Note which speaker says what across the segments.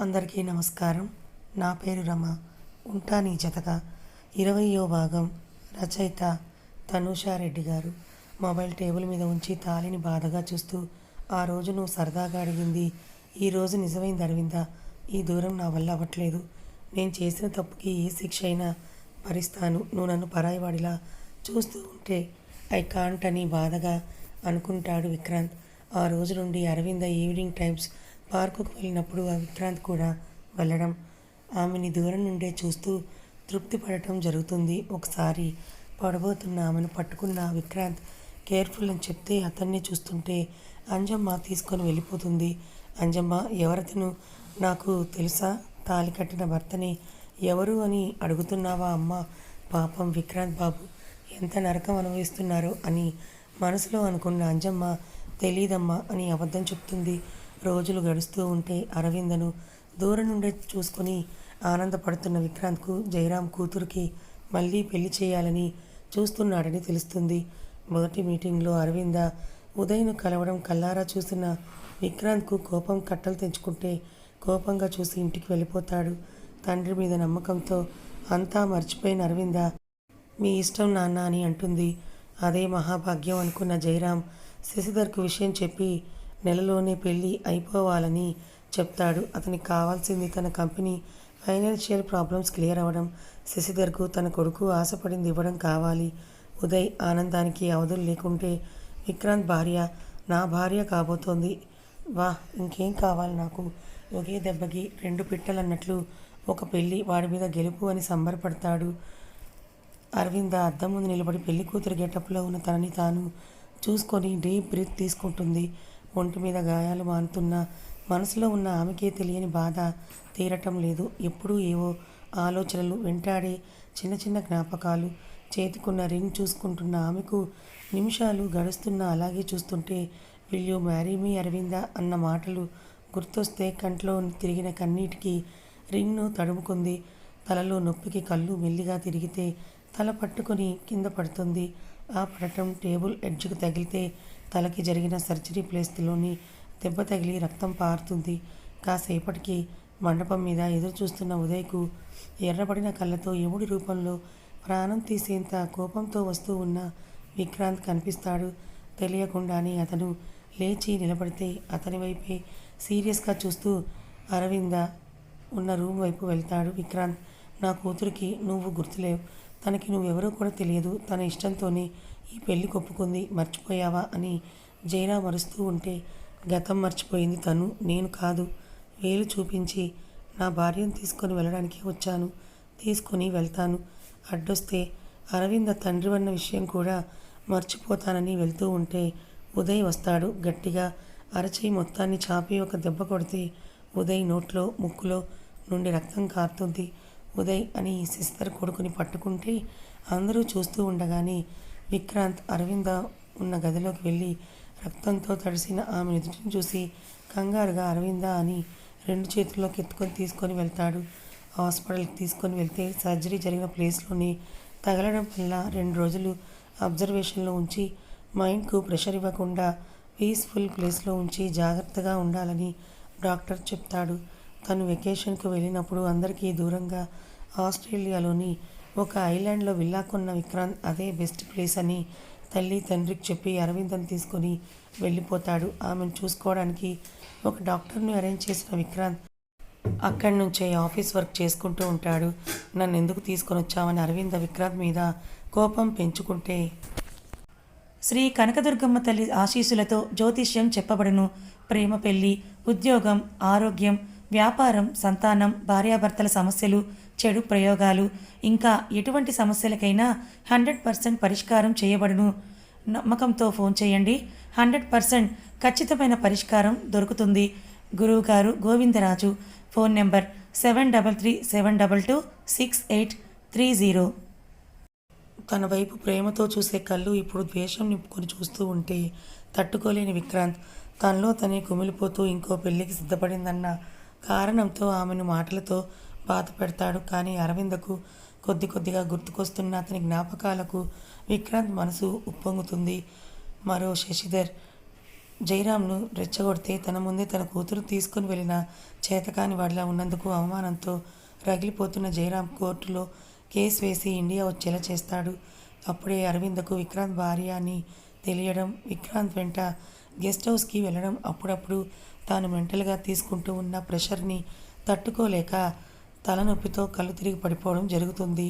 Speaker 1: అందరికీ నమస్కారం. నా పేరు రమ. ఉంటా నీ జతగా ఇరవయో భాగం రచయిత తనూషారెడ్డి గారు. మొబైల్ టేబుల్ మీద ఉంచి తాళిని బాధగా చూస్తూ ఆ రోజు నువ్వు సరదాగా అడిగింది ఈ రోజు నిజమైంది అరవిందా? ఈ దూరం నా వల్ల అవ్వట్లేదు. నేను చేసిన తప్పుకి ఏ శిక్ష అయినా భరిస్తాను. నువ్వు నన్ను పరాయివాడిలా చూస్తూ ఉంటే ఐ కాంట్ అని బాధగా అనుకుంటాడు విక్రాంత్. ఆ రోజు నుండి అరవింద ఈవినింగ్ టైమ్స్ పార్కుకు వెళ్ళినప్పుడు ఆ విక్రాంత్ కూడా వెళ్ళడం ఆమెని దూరం నుండే చూస్తూ తృప్తి పడటం జరుగుతుంది. ఒకసారి పడబోతున్న ఆమెను పట్టుకున్న విక్రాంత్ కేర్ఫుల్ అని చెప్తే అతన్ని చూస్తుంటే అంజమ్మ తీసుకొని వెళ్ళిపోతుంది. అంజమ్మ ఎవరతను? నాకు తెలుసా? తాలి కట్టిన భర్తని ఎవరు అని అడుగుతున్నావా అమ్మ? పాపం విక్రాంత్ బాబు ఎంత నరకం అనుభవిస్తున్నారో అని మనసులో అనుకున్న అంజమ్మ తెలీదమ్మా అని అబద్ధం చెప్తుంది. రోజులు గడుస్తూ ఉంటే అరవిందను దూరం నుండే చూసుకొని ఆనందపడుతున్న విక్రాంత్కు జయరాం కూతురికి మళ్ళీ పెళ్ళి చేయాలని చూస్తున్నాడని తెలుస్తుంది. మొదటి మీటింగ్లో అరవింద ఉదయ్ను కలవడం కల్లారా చూసిన విక్రాంత్కు కోపం కట్టలు తెంచుకుంటే కోపంగా చూసి ఇంటికి వెళ్ళిపోతాడు. తండ్రి మీద నమ్మకంతో అంతా మర్చిపోయిన అరవింద మీ ఇష్టం నాన్న అని అంటుంది. అదే మహాభాగ్యం అనుకున్న జయరాం శశిధర్కు విషయం చెప్పి నెలలోనే పెళ్ళి అయిపోవాలని చెప్తాడు. అతనికి కావాల్సింది తన కంపెనీ ఫైనాన్షియల్ ప్రాబ్లమ్స్ క్లియర్ అవ్వడం శశిధర్కు తన కొడుకు ఆశపడింది ఇవ్వడం కావాలి. ఉదయ్ ఆనందానికి అవధులు లేకుంటే విక్రాంత్ భార్య నా భార్య కాబోతోంది. వా ఇంకేం కావాలి నాకు? ఒకే దెబ్బకి రెండు పిట్టలన్నట్లు ఒక పెళ్ళి వాడి మీద గెలుపు అని సంబరపడతాడు. అరవింద అద్దం ముందు నిలబడి పెళ్ళి కూతురు గెటప్లో ఉన్న తనని తాను చూసుకొని డీప్ బ్రీత్ తీసుకుంటుంది. ఒంటి మీద గాయాలు మానుతున్నా మనసులో ఉన్న ఆమెకే తెలియని బాధ తీరటం లేదు. ఎప్పుడూ ఏవో ఆలోచనలు వెంటాడే చిన్న చిన్న జ్ఞాపకాలు. చేతికున్న రింగ్ చూసుకుంటున్న ఆమెకు నిమిషాలు గడుస్తున్న అలాగే చూస్తుంటే విల్ మ్యారీ మీ అరవింద అన్న మాటలు గుర్తొస్తే కంట్లో తిరిగిన కన్నీటికి రింగ్ను తడుముకుంది. తలలో నొప్పికి కళ్ళు మెల్లిగా తిరిగితే తల పట్టుకొని కింద పడుతుంది. ఆ పడటం టేబుల్ ఎడ్జ్కు తగిలితే తలకి జరిగిన సర్జరీ ప్లేస్లోని దెబ్బ తగిలి రక్తం పారుతుంది. కాసేపటికి మండపం మీద ఎదురు చూస్తున్న ఉదయ్కు ఎర్రబడిన కళ్ళతో యముడి రూపంలో ప్రాణం తీసేంత కోపంతో వస్తూ ఉన్న విక్రాంత్ కనిపిస్తాడు. తెలియకుండానే అతను లేచి నిలబడితే అతని వైపే సీరియస్గా చూస్తూ అరవింద ఉన్న రూమ్ వైపు వెళ్తాడు. విక్రాంత్ నా కూతురికి నువ్వు గుర్తులేవు. తనకి నువ్వెవరో కూడా తెలియదు. తన ఇష్టంతోనే ఈ పెళ్ళి కొప్పుకుంది మర్చిపోయావా అని జైరా మరుస్తూ ఉంటే గతం మర్చిపోయింది తను నేను కాదు. వేలు చూపించి నా భార్యను తీసుకొని వెళ్ళడానికి వచ్చాను. తీసుకొని వెళ్తాను. అడ్డొస్తే అరవింద తండ్రి అన్న విషయం కూడా మర్చిపోతానని వెళ్తూ ఉంటే ఉదయ్ వస్తాడు గట్టిగా. అరచేయి మొత్తాన్ని చాపి ఒక దెబ్బ కొడితే ఉదయ్ నోట్లో ముక్కులో నుండి రక్తం కారుతుంది. ఉదయ్ అని సిస్టర్ కొడుకుని పట్టుకుంటే అందరూ చూస్తూ ఉండగానే విక్రాంత్ అరవింద ఉన్న గదిలోకి వెళ్ళి రక్తంతో తడిసిన ఆమె ఎదుటిని చూసి కంగారుగా అరవింద అని రెండు చేతుల్లోకి ఎత్తుకొని తీసుకొని వెళ్తాడు. హాస్పిటల్కి తీసుకొని వెళ్తే సర్జరీ జరిగిన ప్లేస్లోనే తగలడం వల్ల రెండు రోజులు అబ్జర్వేషన్లో ఉంచి మైండ్కు ప్రెషర్ ఇవ్వకుండా పీస్ఫుల్ ప్లేస్లో ఉంచి జాగ్రత్తగా ఉండాలని డాక్టర్ చెప్తాడు. తను వెకేషన్కు వెళ్ళినప్పుడు అందరికీ దూరంగా ఆస్ట్రేలియాలోని ఒక ఐలాండ్లో విల్లా కొన్న విక్రాంత్ అదే బెస్ట్ ప్లేస్ అని తల్లి తండ్రికి చెప్పి అరవింద్ని తీసుకొని వెళ్ళిపోతాడు. ఆమెను చూసుకోవడానికి ఒక డాక్టర్ని అరేంజ్ చేసిన విక్రాంత్ అక్కడి నుంచే ఆఫీస్ వర్క్ చేసుకుంటూ ఉంటాడు. నన్ను ఎందుకు తీసుకొని వచ్చామని అరవింద విక్రాంత్ మీద కోపం పెంచుకుంటే
Speaker 2: శ్రీ కనకదుర్గమ్మ తల్లి ఆశీస్సులతో జ్యోతిష్యం చెప్పబడును. ప్రేమ పెళ్ళి ఉద్యోగం ఆరోగ్యం వ్యాపారం సంతానం భార్యాభర్తల సమస్యలు చెడు ప్రయోగాలు ఇంకా ఎటువంటి సమస్యలకైనా హండ్రెడ్ పర్సెంట్ పరిష్కారం చేయబడును. నమ్మకంతో ఫోన్ చేయండి. హండ్రెడ్ పర్సెంట్ ఖచ్చితమైన పరిష్కారం దొరుకుతుంది. గురువుగారు Govindaraju phone number seven double three seven double two six eight three zero.
Speaker 1: తన వైపు ప్రేమతో చూసే కళ్ళు ఇప్పుడు ద్వేషం నింపుకొని చూస్తూ ఉంటే తట్టుకోలేని విక్రాంత్. తనలో తనే కుమిలిపోతూ ఇంకో పెళ్ళికి సిద్ధపడిందన్న కారణంతో ఆమెను మాటలతో బాధ పెడతాడు కానీ అరవిందకు కొద్ది కొద్దిగా గుర్తుకొస్తున్న అతని జ్ఞాపకాలకు విక్రాంత్ మనసు ఉప్పొంగుతుంది. మరో శశిధర్ జయరామ్ను రెచ్చగొడితే తన ముందే తన కూతురు తీసుకుని వెళ్ళిన చేతకాని వాడిలా ఉన్నందుకు అవమానంతో రగిలిపోతున్న జయరాం కోర్టులో కేసు వేసి ఇండియా వచ్చేలా చేస్తాడు. అప్పుడే అరవిందకు విక్రాంత్ భార్య అని తెలియడం విక్రాంత్ వెంట గెస్ట్ హౌస్కి వెళ్ళడం అప్పుడప్పుడు తాను మెంటల్గా తీసుకుంటూ ఉన్న ప్రెషర్ని తట్టుకోలేక తలనొప్పితో కళ్ళు తిరిగి పడిపోవడం జరుగుతుంది.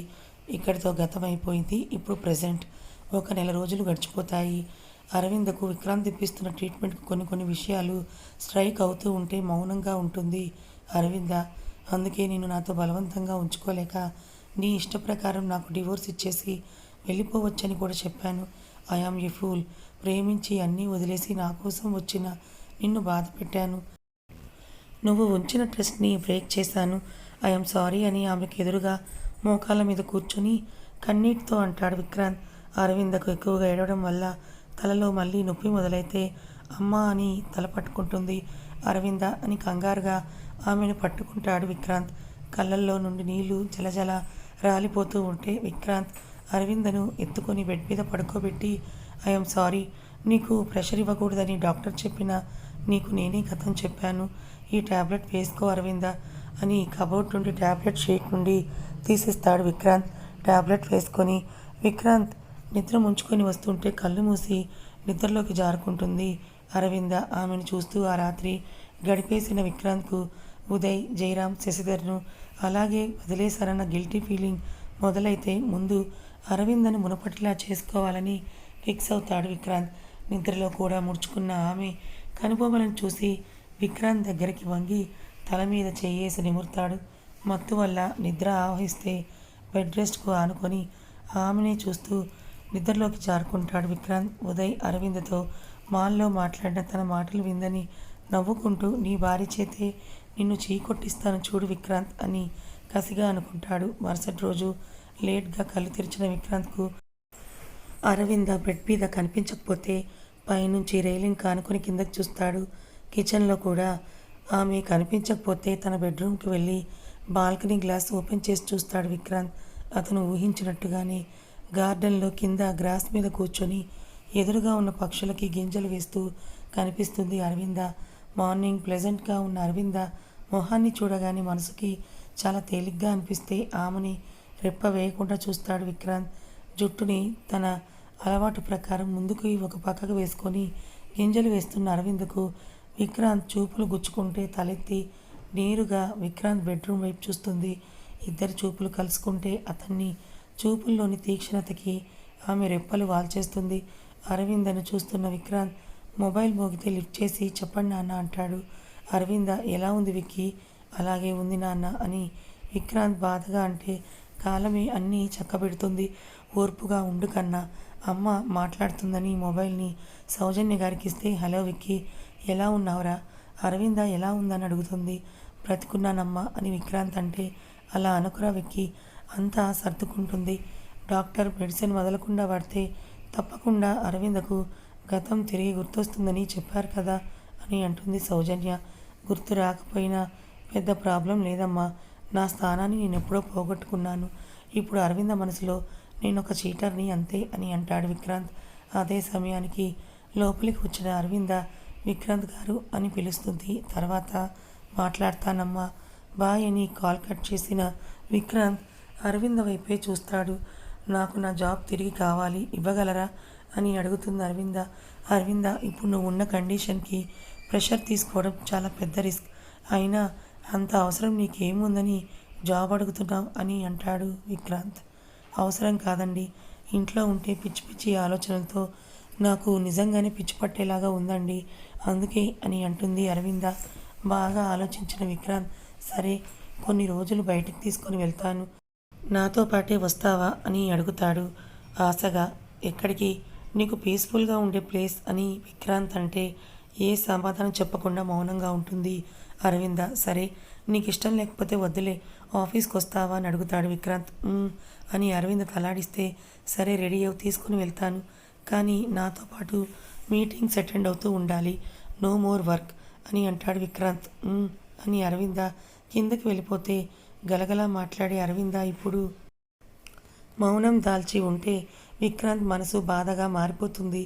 Speaker 1: ఇక్కడితో గతమైపోయింది. ఇప్పుడు ప్రజెంట్ ఒక నెల రోజులు గడిచిపోతాయి. అరవిందకు విక్రాంత్ ఇప్పిస్తున్న ట్రీట్మెంట్కి కొన్ని కొన్ని విషయాలు స్ట్రైక్ అవుతూ ఉంటే మౌనంగా ఉంటుంది అరవింద. అందుకే నేను నాతో బలవంతంగా ఉంచుకోలేక నీ ఇష్ట ప్రకారం నాకు డివోర్స్ ఇచ్చేసి వెళ్ళిపోవచ్చని కూడా చెప్పాను. I am a fool. ప్రేమించి అన్నీ వదిలేసి నా కోసం వచ్చిన నిన్ను బాధ పెట్టాను నువ్వు ఉంచిన ట్రస్ట్ని బ్రేక్ చేశాను. ఐఎమ్ సారీ అని ఆమెకు ఎదురుగా మోకాళ్ళ మీద కూర్చుని కన్నీటితో అంటాడు విక్రాంత్. అరవిందకు ఎక్కువగా ఏడవడం వల్ల తలలో మళ్ళీ నొప్పి మొదలైతే అమ్మ అని తల పట్టుకుంటుంది అరవింద అని కంగారుగా ఆమెను పట్టుకుంటాడు విక్రాంత్. కళ్ళల్లో నుండి నీళ్ళు జలజల రాలిపోతూ ఉంటే విక్రాంత్ అరవిందను ఎత్తుకొని బెడ్ మీద పడుకోబెట్టి ఐఎమ్ సారీ నీకు ప్రెషర్ ఇవ్వకూడదని డాక్టర్ చెప్పిన నీకు నేనే కథం చెప్పాను. ఈ టాబ్లెట్ వేసుకో అరవింద. అని కబోర్డ్ నుండి ట్యాబ్లెట్ షీట్ నుండి తీసిస్తాడు విక్రాంత్. టాబ్లెట్ వేసుకొని విక్రాంత్ నిద్ర ముంచుకొని వస్తుంటే కళ్ళు మూసి నిద్రలోకి జారుకుంటుంది అరవింద ఆమెను చూస్తూ ఆ రాత్రి గడిపేసిన విక్రాంత్కు ఉదయ్ జయరాం శశిధర్ను అలాగే వదిలేశారన్న గిల్టీ ఫీలింగ్ మొదలైతే ముందు అరవిందను మునపటిలా చేసుకోవాలని ఫిక్స్ అవుతాడు విక్రాంత్. నిద్రలో కూడా ముడుచుకున్న ఆమె కనుబొమ్మలను చూసి విక్రాంత్ దగ్గరికి వంగి తల మీద చేయేసి నిమురుతాడు. మత్తు వల్ల నిద్ర ఆవహిస్తే బెడ్ రెస్ట్కు ఆనుకొని ఆమెనే చూస్తూ నిద్రలోకి జారుకుంటాడు విక్రాంత్. ఉదయ్ అరవింద్తో మాల్లో మాట్లాడిన తన మాటలు విందని నవ్వుకుంటూ నీ భార్య చేతే నిన్ను చీకొట్టిస్తాను చూడు విక్రాంత్ అని కసిగా అనుకుంటాడు. మరుసటి రోజు లేట్గా కళ్ళు తెరిచిన విక్రాంత్కు అరవింద బెడ్ మీద కనిపించకపోతే పైనుంచి రైలింగ్ కానుకొని కిందకి చూస్తాడు. కిచెన్లో కూడా ఆమె కనిపించకపోతే తన బెడ్రూమ్కి వెళ్ళి బాల్కనీ గ్లాస్ ఓపెన్ చేసి చూస్తాడు విక్రాంత్. అతను ఊహించినట్టుగానే గార్డెన్లో కింద గ్రాస్ మీద కూర్చొని ఎదురుగా ఉన్న పక్షులకి గింజలు వేస్తూ కనిపిస్తుంది అరవింద. మార్నింగ్ ప్లెజెంట్గా ఉన్న అరవింద మొహాన్ని చూడగానే మనసుకి చాలా తేలిగ్గా అనిపిస్తే ఆమెని రెప్ప వేయకుండా చూస్తాడు విక్రాంత్. జుట్టుని తన అలవాటు ప్రకారం ముందుకు ఒక పక్కకు వేసుకొని గింజలు వేస్తున్న అరవింద్కు విక్రాంత్ చూపులు గుచ్చుకుంటే తలెత్తి నేరుగా విక్రాంత్ బెడ్రూమ్ వైపు చూస్తుంది. ఇద్దరు చూపులు కలుసుకుంటే అతన్ని చూపుల్లోని తీక్షణతకి ఆమె రెప్పలు వాల్చేస్తుంది. అరవిందను చూస్తున్న విక్రాంత్ మొబైల్ మోగితే లిఫ్ట్ చేసి చెప్పండి నాన్న అంటాడు. అరవింద ఎలా ఉంది విక్కీ? అలాగే ఉంది నాన్న అని విక్రాంత్ బాధగా అంటే కాలమే అన్నీ చక్కబెడుతుంది. ఓర్పుగా ఉండు కన్నా. అమ్మ మాట్లాడుతుందని మొబైల్ని సౌజన్య గారికి ఇస్తే హలో విక్కీ ఎలా ఉన్నావురా? అరవింద ఎలా ఉందని అడుగుతుంది. బ్రతికున్నానమ్మా అని విక్రాంత్ అంటే అలా అనుకురా వెక్కి. అంతా సర్దుకుంటుంది. డాక్టర్ మెడిసిన్ వదలకుండా వాడితే తప్పకుండా అరవిందకు గతం తిరిగి గుర్తొస్తుందని చెప్పారు కదా అని అంటుంది సౌజన్య. గుర్తు రాకపోయినా పెద్ద ప్రాబ్లం లేదమ్మా. నా స్థానాన్ని నేను ఎప్పుడో పోగొట్టుకున్నాను. ఇప్పుడు అరవింద మనసులో నేను ఒక చీటర్ని అంతే అని అంటాడు విక్రాంత్. అదే సమయానికి లోపలికి వచ్చిన అరవింద విక్రాంత్ గారు అని పిలుస్తుంది. తర్వాత మాట్లాడతానమ్మా బాయ్ అని కాల్ కట్ చేసిన విక్రాంత్ అరవింద వైపే చూస్తాడు. నాకు నా జాబ్ తిరిగి కావాలి ఇవ్వగలరా అని అడుగుతుంది అరవింద. అరవింద ఇప్పుడు నువ్వు ఉన్న కండిషన్కి ప్రెషర్ తీసుకోవడం చాలా పెద్ద రిస్క్. అయినా అంత అవసరం నీకేముందని జాబ్ అడుగుతున్నావు అని అంటాడు విక్రాంత్. అవసరం కాదండి. ఇంట్లో ఉంటే పిచ్చి పిచ్చి ఆలోచనలతో నాకు నిజంగానే పిచ్చి పట్టేలాగా ఉందండి. అందుకే అని అంటుంది అరవింద. బాగా ఆలోచించిన విక్రాంత్ సరే కొన్ని రోజులు బయటకు తీసుకొని వెళ్తాను. నాతో పాటే వస్తావా అని అడుగుతాడు. ఆశగా ఎక్కడికి? నీకు పీస్ఫుల్గా ఉండే ప్లేస్ అని విక్రాంత్ అంటే ఏ సమాధానం చెప్పకుండా మౌనంగా ఉంటుంది. అరవింద సరే నీకు ఇష్టం లేకపోతే వద్దులే ఆఫీస్కి వస్తావా అని అడుగుతాడు విక్రాంత్. అని అరవింద తలాడిస్తే సరే రెడీ అవు తీసుకుని వెళ్తాను. కానీ నాతో పాటు మీటింగ్స్ అటెండ్ అవుతూ ఉండాలి. నో మోర్ వర్క్ అని అంటాడు విక్రాంత్. అని అరవింద కిందకి వెళ్ళిపోతే గలగలా మాట్లాడే అరవింద ఇప్పుడు మౌనం దాల్చి ఉంటే విక్రాంత్ మనసు బాధగా మారిపోతుంది.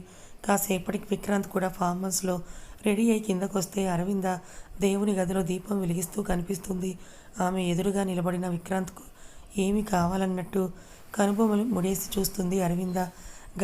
Speaker 1: కాసేపటికి విక్రాంత్ కూడా ఫార్మల్స్లో రెడీ అయి కిందకొస్తే అరవింద దేవుని గదిలో దీపం వెలిగిస్తూ కనిపిస్తుంది. ఆమె ఎదురుగా నిలబడిన విక్రాంత్కు ఏమి కావాలన్నట్టు కనుబొమ్మలు ముడేసి చూస్తుంది అరవింద.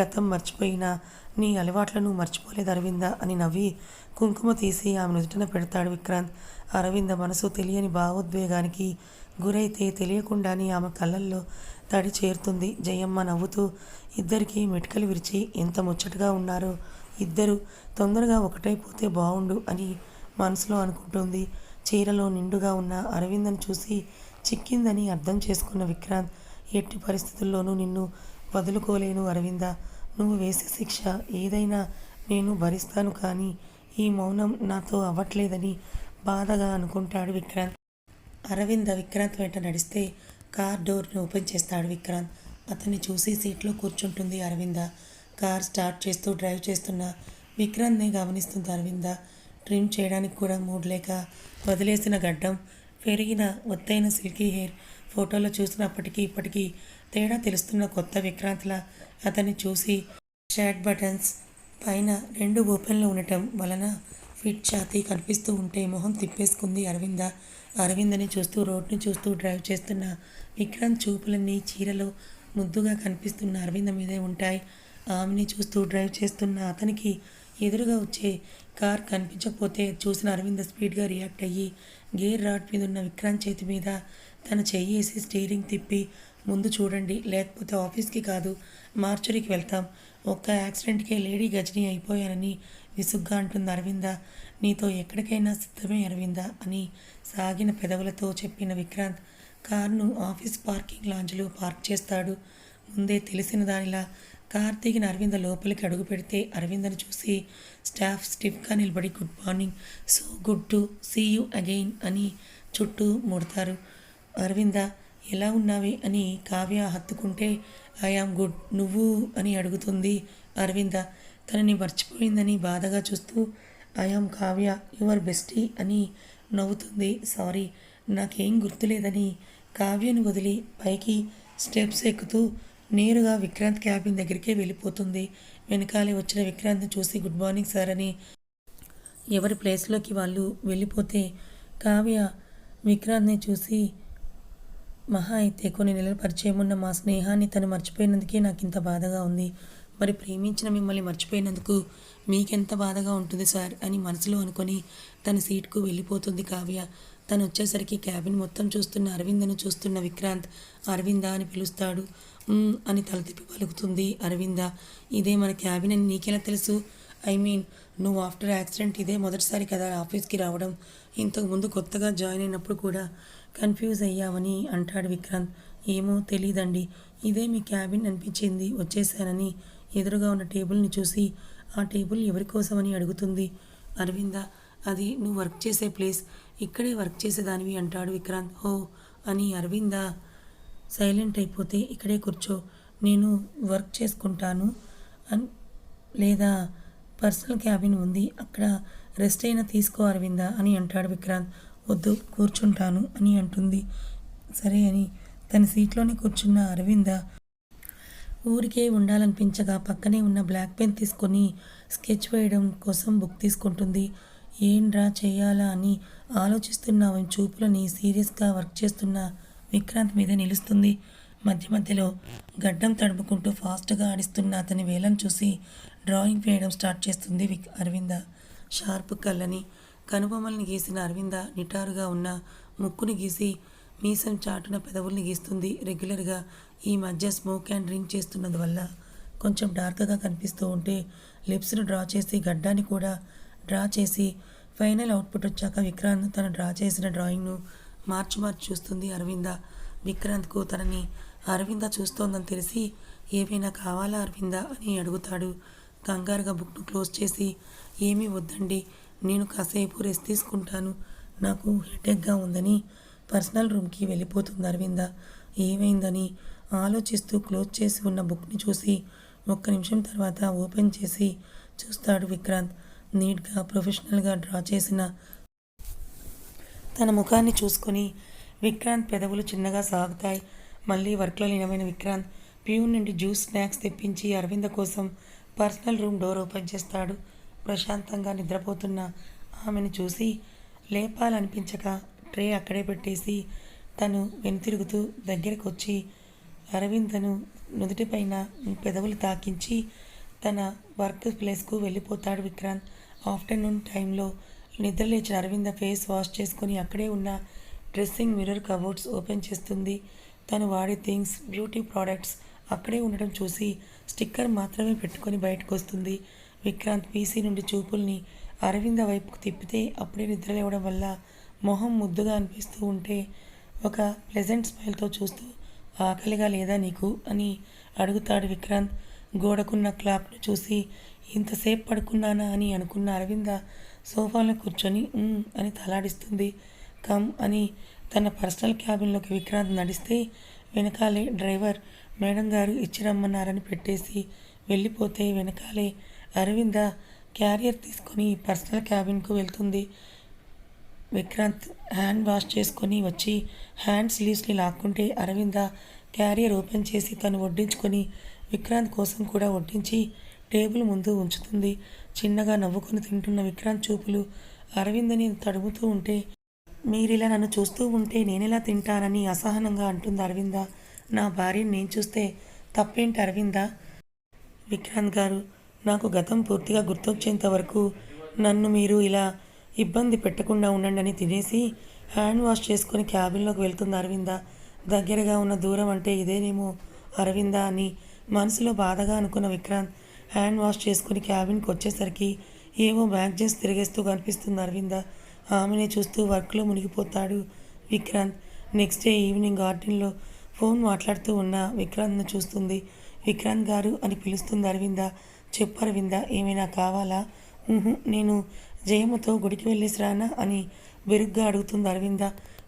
Speaker 1: గతం మర్చిపోయినా నీ అలవాట్లను మర్చిపోలేదు అరవింద అని నవ్వి కుంకుమ తీసి ఆమె నుదుటన పెడతాడు విక్రాంత్. అరవింద మనసు తెలియని భావోద్వేగానికి గురైతే తెలియకుండానే ఆమె కళ్ళల్లో తడి చేరుతుంది. జయమ్మ నవ్వుతూ ఇద్దరికి మెటికలు విరిచి ఎంత ముచ్చటగా ఉన్నారో. ఇద్దరు తొందరగా ఒకటైపోతే బాగుండు అని మనసులో అనుకుంటుంది. చీరలో నిండుగా ఉన్న అరవిందను చూసి చిక్కిందని అర్థం చేసుకున్న విక్రాంత్ ఎట్టి పరిస్థితుల్లోనూ నిన్ను వదులుకోలేను అరవింద. నువ్వు వేసే శిక్ష ఏదైనా నేను భరిస్తాను కానీ ఈ మౌనం నాతో అవ్వట్లేదని బాధగా అనుకుంటాడు విక్రాంత్. అరవింద విక్రాంత్ వెంట నడిస్తే కార్ డోర్ని ఓపెన్ చేస్తాడు విక్రాంత్. అతన్ని చూసి సీట్లో కూర్చుంటుంది అరవింద. కార్ స్టార్ట్ చేస్తూ డ్రైవ్ చేస్తున్న విక్రాంత్ని గమనిస్తుంది అరవింద. ట్రిమ్ చేయడానికి కూడా మూడ్ లేక వదిలేసిన గడ్డం పెరిగిన ఒత్తైన సిల్కీ హెయిర్ ఫోటోలో చూసినప్పటికీ ఇప్పటికీ తేడా తెలుస్తున్న కొత్త విక్రాంత్లా అతన్ని చూసి షర్ట్ బటన్స్ పైన రెండు ఓపెన్లో ఉండటం వలన ఫిట్ ఛాతీ కనిపిస్తూ ఉంటే మొహం తిప్పేసుకుంది అరవింద. అరవిందని చూస్తూ రోడ్ని చూస్తూ డ్రైవ్ చేస్తున్న విక్రాంత్ చూపులన్నీ చీరలో ముద్దుగా కనిపిస్తున్న అరవింద మీదే ఉంటాయి. ఆమెని చూస్తూ డ్రైవ్ చేస్తున్న అతనికి ఎదురుగా వచ్చే కార్ కనిపించకపోతే చూసిన అరవింద స్పీడ్గా రియాక్ట్ అయ్యి గేర్ రాడ్ మీద ఉన్న విక్రాంత్ చేతి మీద తన చెయ్యి వేసి స్టీరింగ్ తిప్పి ముందు చూడండి. లేకపోతే ఆఫీస్కి కాదు మార్చురీకి వెళ్తాం. ఒక్క యాక్సిడెంట్కే లేడీ గజని అయిపోయానని విసుగ్గా అంటుంది అరవింద. నీతో ఎక్కడికైనా సిద్ధమే అరవింద అని సాగిన పెదవులతో చెప్పిన విక్రాంత్. కారును ఆఫీస్ పార్కింగ్ లాంజ్లో పార్క్ చేస్తాడు. ముందే తెలిసిన దానిలా కార్ దిగిన అరవింద లోపలికి అడుగు పెడితే అరవిందను చూసి స్టాఫ్ స్టిఫ్గా నిలబడి good morning. So good to see you again అని చుట్టూ ముడతారు. అరవింద ఎలా ఉన్నావి అని కావ్య హత్తుకుంటే ఐఆమ్ గుడ్ నువ్వు అని అడుగుతుంది అరవింద. తనని మర్చిపోయిందని బాధగా చూస్తూ ఐఆమ్ కావ్య యువర్ బెస్టీ అని నవ్వుతుంది సారీ. నాకేం గుర్తులేదని కావ్యను వదిలి పైకి స్టెప్స్ ఎక్కుతూ నేరుగా విక్రాంత్ క్యాబిన్ దగ్గరికే వెళ్ళిపోతుంది. వెనకాలే వచ్చిన విక్రాంత్ని చూసి గుడ్ మార్నింగ్ సార్ అని. ఎవరి ప్లేస్లోకి వాళ్ళు వెళ్ళిపోతే కావ్య విక్రాంత్ని చూసి మహా అయితే కొన్ని నెలల పరిచయం ఉన్న మా స్నేహాన్ని తను మర్చిపోయినందుకే నాకు ఇంత బాధగా ఉంది. మరి ప్రేమించిన మిమ్మల్ని మర్చిపోయినందుకు మీకెంత బాధగా ఉంటుంది సార్ అని మనసులో అనుకొని తన సీట్కు వెళ్ళిపోతుంది కావ్య. తను వచ్చేసరికి క్యాబిన్ మొత్తం చూస్తున్న అరవిందను చూస్తున్న విక్రాంత్ అరవింద అని పిలుస్తాడు. అని తల తిప్పి పలుకుతుంది అరవింద. ఇదే మన క్యాబిన్ అని నీకెలా తెలుసు? ఐ మీన్ నువ్వు ఆఫ్టర్ యాక్సిడెంట్ ఇదే మొదటిసారి కదా ఆఫీస్కి రావడం. ఇంతకు ముందు కొత్తగా జాయిన్ అయినప్పుడు కూడా కన్ఫ్యూజ్ అయ్యావని అంటాడు విక్రాంత్. ఏమో తెలీదండి. ఇదే మీ క్యాబిన్ అనిపించింది. వచ్చేసానని ఎదురుగా ఉన్న టేబుల్ని చూసి ఆ టేబుల్ ఎవరి కోసమని అడుగుతుంది? అరవింద అది నువ్వు వర్క్ చేసే ప్లేస్. ఇక్కడే వర్క్ చేసేదానివి అంటాడు విక్రాంత్. హో అని అరవింద సైలెంట్ అయిపోతే ఇక్కడే కూర్చో. నేను వర్క్ చేసుకుంటాను అన్ లేదా పర్సనల్ క్యాబిన్ ఉంది. అక్కడ రెస్ట్ అయినా తీసుకో అరవింద అని అంటాడు విక్రాంత్. వద్దు కూర్చుంటాను అని అంటుంది. సరే అని తన సీట్లోనే కూర్చున్న అరవింద ఊరికే ఉండాలనిపించగా పక్కనే ఉన్న బ్లాక్ పెన్ తీసుకొని స్కెచ్ వేయడం కోసం బుక్ తీసుకుంటుంది. ఏంట్రా చేయాలా అని ఆలోచిస్తున్న ఆమె చూపులని సీరియస్గా వర్క్ చేస్తున్న విక్రాంత్ మీద నిలుస్తుంది. మధ్య మధ్యలో గడ్డం తడుపుకుంటూ ఫాస్ట్గా ఆడిస్తున్న అతని వేలను చూసి డ్రాయింగ్ వేయడం స్టార్ట్ చేస్తుంది విక్ అరవింద. షార్ప్ కళ్ళని కనుబొమ్మల్ని గీసిన అరవింద నిటారుగా ఉన్న ముక్కుని గీసి మీసం చాటున పెదవుల్ని గీస్తుంది రెగ్యులర్గా ఈ మధ్య స్మోక్ అండ్ డ్రింక్ చేస్తున్నందువల్ల కొంచెం డార్క్గా కనిపిస్తూ ఉంటే లిప్స్ను డ్రా చేసి గడ్డాన్ని కూడా డ్రా చేసి ఫైనల్ అవుట్పుట్ వచ్చాక విక్రాంత్ తను డ్రా చేసిన డ్రాయింగ్ను మార్చి మార్చి చూస్తుంది అరవింద. విక్రాంత్కు తనని అరవింద చూస్తోందని తెలిసి ఏమైనా కావాలా అరవింద? అని అడుగుతాడు. కంగారుగా బుక్ను క్లోజ్ చేసి ఏమీ వద్దండి. నేను కాసేపు రెస్ట్ తీసుకుంటాను. నాకు హెడేక్గా ఉందని పర్సనల్ రూమ్కి వెళ్ళిపోతుంది అరవింద. ఏమైందని ఆలోచిస్తూ క్లోజ్ చేసి ఉన్న బుక్ని చూసి ఒక్క నిమిషం తర్వాత ఓపెన్ చేసి చూస్తాడు విక్రాంత్. నీట్గా ప్రొఫెషనల్గా డ్రా చేసిన తన ముఖాన్ని చూసుకొని విక్రాంత్ పెదవులు చిన్నగా సాగుతాయి. మళ్ళీ వర్క్లో లీనమైన విక్రాంత్ ప్యూన్ నుండి జ్యూస్ స్నాక్స్ తెప్పించి అరవింద కోసం పర్సనల్ రూమ్ డోర్ ఓపెన్ చేస్తాడు. ప్రశాంతంగా నిద్రపోతున్న ఆమెను చూసి లేపాలనిపించక ట్రే అక్కడే పెట్టేసి తను వెనుతిరుగుతూ దగ్గరకు వచ్చి అరవిందను నుదుటిపైన పెదవులు తాకించి తన వర్క్ ప్లేస్కు వెళ్ళిపోతాడు విక్రాంత్. ఆఫ్టర్నూన్ టైంలో నిద్రలేచిన అరవింద ఫేస్ వాష్ చేసుకొని అక్కడే ఉన్న డ్రెస్సింగ్ మిర్రర్ కబోర్డ్స్ ఓపెన్ చేస్తుంది. తను వాడే థింగ్స్ బ్యూటీ ప్రోడక్ట్స్ అక్కడే ఉండడం చూసి స్టిక్కర్ మాత్రమే పెట్టుకొని బయటకు వస్తుంది విక్రాంత్ పీసీ నుండి చూపుల్ని అరవింద వైపుకు తిప్పితే అప్పుడే నిద్రలేవడం వల్ల మొహం ముద్దుగా అనిపిస్తూ ఉంటే ఒక ప్లెజెంట్ స్మైల్తో చూస్తూ ఆకలిగా లేదా నీకు? అని అడుగుతాడు విక్రాంత్. గోడకున్న క్లాప్ను చూసి ఇంతసేపు పడుకున్నానా? అని అనుకున్న అరవింద సోఫాలో కూర్చొని అని తలాడిస్తుంది. కమ్ అని తన పర్సనల్ క్యాబిన్లోకి విక్రాంత్ నడిస్తే వెనకాలే డ్రైవర్ మేడం గారు ఇచ్చిరమ్మన్నారని పెట్టేసి వెళ్ళిపోతే వెనకాలే అరవింద క్యారియర్ తీసుకొని పర్సనల్ క్యాబిన్కు వెళ్తుంది. విక్రాంత్ హ్యాండ్ వాష్ చేసుకొని వచ్చి హ్యాండ్ స్లీవ్స్ని లాక్కుంటే అరవింద క్యారియర్ ఓపెన్ చేసి తను వడ్డించుకొని విక్రాంత్ కోసం కూడా వడ్డించి టేబుల్ ముందు ఉంచుతుంది. చిన్నగా నవ్వుకొని తింటున్న విక్రాంత్ చూపులు అరవిందని తడుముతూ ఉంటే మీరిలా నన్ను చూస్తూ ఉంటే నేనెలా తింటానని అసహనంగా అంటుంది అరవింద. నా భార్యని నేను చూస్తే తప్పేంటి అరవింద విక్రాంత్ గారు నాకు గతం పూర్తిగా గుర్తొచ్చేంత వరకు నన్ను మీరు ఇలా ఇబ్బంది పెట్టకుండా ఉండండి అని తినేసి హ్యాండ్ వాష్ చేసుకొని క్యాబిన్లోకి వెళ్తుంది అరవింద. దగ్గరగా ఉన్న దూరం అంటే ఇదేనేమో అరవింద అని మనసులో బాధగా అనుకున్న విక్రాంత్ హ్యాండ్ వాష్ చేసుకుని క్యాబిన్కి వచ్చేసరికి ఏవో బ్యాగ్జెస్ తిరిగేస్తూ కనిపిస్తుంది అరవింద. ఆమెనే చూస్తూ వర్క్లో మునిగిపోతాడు విక్రాంత్. నెక్స్ట్ డే ఈవినింగ్ గార్డెన్లో ఫోన్ మాట్లాడుతూ ఉన్న విక్రాంత్ను చూస్తుంది. విక్రాంత్ గారు అని పిలుస్తుంది అరవింద. చెప్పు అరవింద ఏమైనా కావాలా? నేను జయమ్మతో గుడికి వెళ్ళేసి రానా అని బెరుగ్గా అడుగుతుంది అరవింద.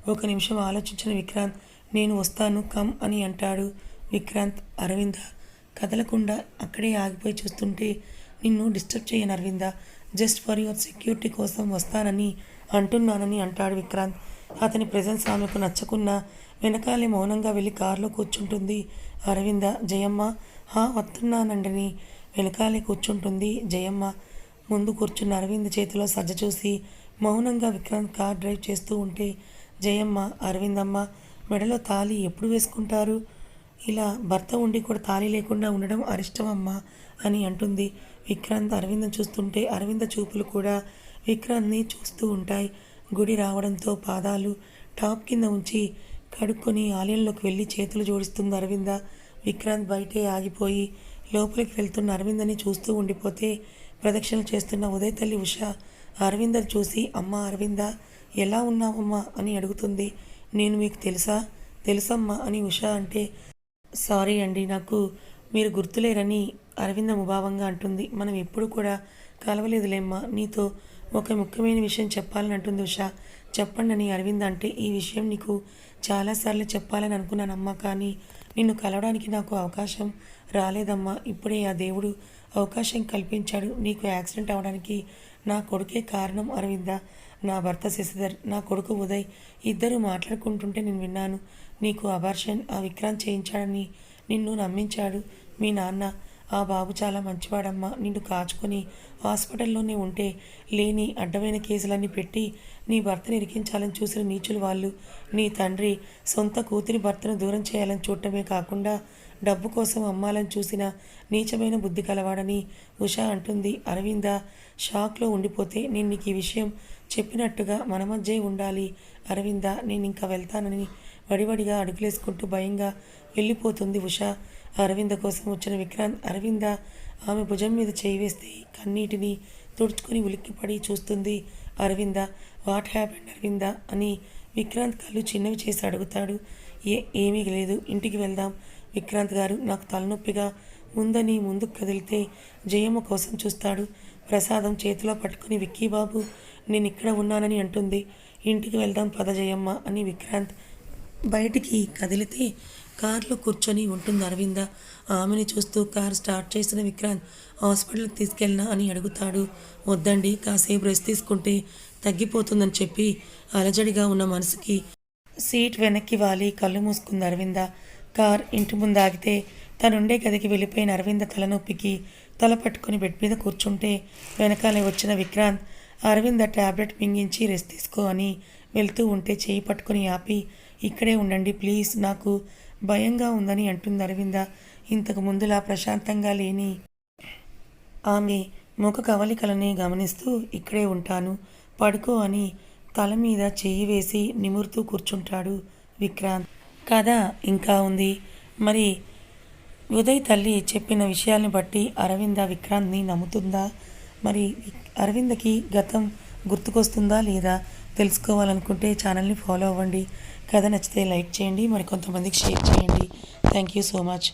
Speaker 1: ఒక నిమిషం ఆలోచించిన విక్రాంత్ నేను వస్తాను కమ్ అని అంటాడు విక్రాంత్. అరవింద కదలకుండా అక్కడే ఆగిపోయి చూస్తుంటే నిన్ను డిస్టర్బ్ చేయను Aravinda. Just for your security కోసం వస్తానని అంటున్నానని అంటాడు విక్రాంత్. అతని ప్రజెన్స్ ఆమెకు నచ్చకున్నా వెనకాలే మౌనంగా వెళ్ళి కారులో కూర్చుంటుంది అరవింద. జయమ్మ హా వస్తున్నానండని వెనకాలే కూర్చుంటుంది జయమ్మ. ముందు కూర్చున్న అరవింద్ చేతిలో సజ్జ చూసి మౌనంగా విక్రాంత్ కార్ డ్రైవ్ చేస్తూ ఉంటే జయమ్మ అరవిందమ్మ మెడలో తాళి ఎప్పుడు వేసుకుంటారు? ఇలా భర్త ఉండి కూడా తాళి లేకుండా ఉండడం అరిష్టమమ్మా అని అంటుంది విక్రాంత్ అరవిందం చూస్తుంటే అరవింద చూపులు కూడా విక్రాంత్ని చూస్తూ ఉంటాయి. గుడి రావడంతో పాదాలు టాప్ కింద ఉంచి కడుక్కొని ఆలయంలోకి వెళ్ళి చేతులు జోడిస్తుంది అరవింద. విక్రాంత్ బయటే ఆగిపోయి లోపలికి వెళ్తున్న అరవిందని చూస్తూ ఉండిపోతే ప్రదక్షిణలు చేస్తున్న ఉదయ తల్లి ఉష అరవిందర్ చూసి అమ్మ అరవింద ఎలా ఉన్నావమ్మా? అని అడుగుతుంది. నేను మీకు తెలుసా? తెలుసమ్మా అని ఉష అంటే సారీ అండి నాకు మీరు గుర్తులేరని అరవింద ముభావంగా అంటుంది. మనం ఎప్పుడు కూడా కలవలేదులేమ్మా నీతో ఒక ముఖ్యమైన విషయం చెప్పాలని అంటుంది ఉషా. చెప్పండి అని అరవింద్ అంటే ఈ విషయం నీకు చాలాసార్లు చెప్పాలని అనుకున్నానమ్మా కానీ నిన్ను కలవడానికి నాకు అవకాశం రాలేదమ్మా ఇప్పుడే ఆ దేవుడు అవకాశం కల్పించాడు. నీకు యాక్సిడెంట్ అవడానికి నా కొడుకే కారణం అరవింద? నా భర్త శశిధర్ నా కొడుకు ఉదయ్ ఇద్దరు మాట్లాడుకుంటుంటే నేను విన్నాను. నీకు అబార్షన్ ఆ విక్రాంత్ చేయించాడని నిన్ను నమ్మించాడు మీ నాన్న. ఆ బాబు చాలా మంచివాడమ్మా. నిన్ను కాచుకొని హాస్పిటల్లోనే ఉంటే లేని అడ్డమైన కేసులన్నీ పెట్టి నీ భర్తను ఇరికించాలని చూసిన నీచులు వాళ్ళు. నీ తండ్రి సొంత కూతురి భర్తను దూరం చేయాలని చూడటమే కాకుండా డబ్బు కోసం అమ్మాలని చూసిన నీచమైన బుద్ధి కలవాడని ఉష అంటుంది. అరవింద షాక్లో ఉండిపోతే నేను నీకు ఈ విషయం చెప్పినట్టుగా మన మధ్య ఉండాలి. అరవింద నేను ఇంకా వెళ్తానని వడివడిగా అడుగులేసుకుంటూ భయంగా వెళ్ళిపోతుంది ఉష. అరవింద కోసం వచ్చిన విక్రాంత్ అరవింద ఆమె భుజం మీద చేయి వేస్తే కన్నీటిని తుడుచుకొని ఉలిక్కిపడి చూస్తుంది. Aravinda what happened Aravinda? అని విక్రాంత్ కళ్ళు చిన్నవి చేసి అడుగుతాడు. ఏ ఏమీ లేదు ఇంటికి వెళ్దాం. విక్రాంత్ గారు నాకు తలనొప్పిగా ఉందని ముందుకు కదిలితే జయమ్మ కోసం చూస్తాడు. ప్రసాదం చేతిలో పట్టుకుని విక్కీ బాబు నేను ఇక్కడ ఉన్నానని అంటుంది. ఇంటికి వెళ్దాం పద జయమ్మ అని విక్రాంత్ బయటికి కదిలితే కారులో కూర్చొని ఉంటుంది అరవింద. ఆమెని చూస్తూ కార్ స్టార్ట్ చేసిన విక్రాంత్ హాస్పిటల్కి తీసుకెళ్ళినా అని అడుగుతాడు. వద్దండి కాసేపు రెస్ట్ తీసుకుంటే తగ్గిపోతుందని చెప్పి అలజడిగా ఉన్న మనసుకి సీట్ వెనక్కి వాలి కళ్ళు మూసుకుంది అరవింద. కార్ ఇంటి ముందు ఆగితే తనుండే గదికి వెళ్ళిపోయిన అరవింద తలనొప్పికి తల పట్టుకొని బెడ్ మీద కూర్చుంటే వెనకాలే వచ్చిన విక్రాంత్ అరవింద ట్యాబ్లెట్ మింగించి రెస్ట్ తీసుకో అని వెళ్తూ ఉంటే చేయి పట్టుకొని ఆపి ఇక్కడే ఉండండి ప్లీజ్ నాకు భయంగా ఉందని అంటుంది అరవింద. ఇంతకు ముందులా ప్రశాంతంగా లేని ఆమె ముఖ కవలికలని గమనిస్తూ ఇక్కడే ఉంటాను పడుకో అని తల మీద చేయి వేసి నిమురుతూ కూర్చుంటాడు విక్రాంత్. కథ ఇంకా ఉంది. మరి ఉదయ్ తల్లి చెప్పిన విషయాల్ని బట్టి అరవింద విక్రాంత్ని నమ్ముతుందా? మరి అరవిందకి గతం గుర్తుకొస్తుందా లేదా తెలుసుకోవాలనుకుంటే ఛానల్ని ఫాలో అవ్వండి. కథ నచ్చితే లైక్ చేయండి మరి కొంతమందికి షేర్ చేయండి. Thank you so much.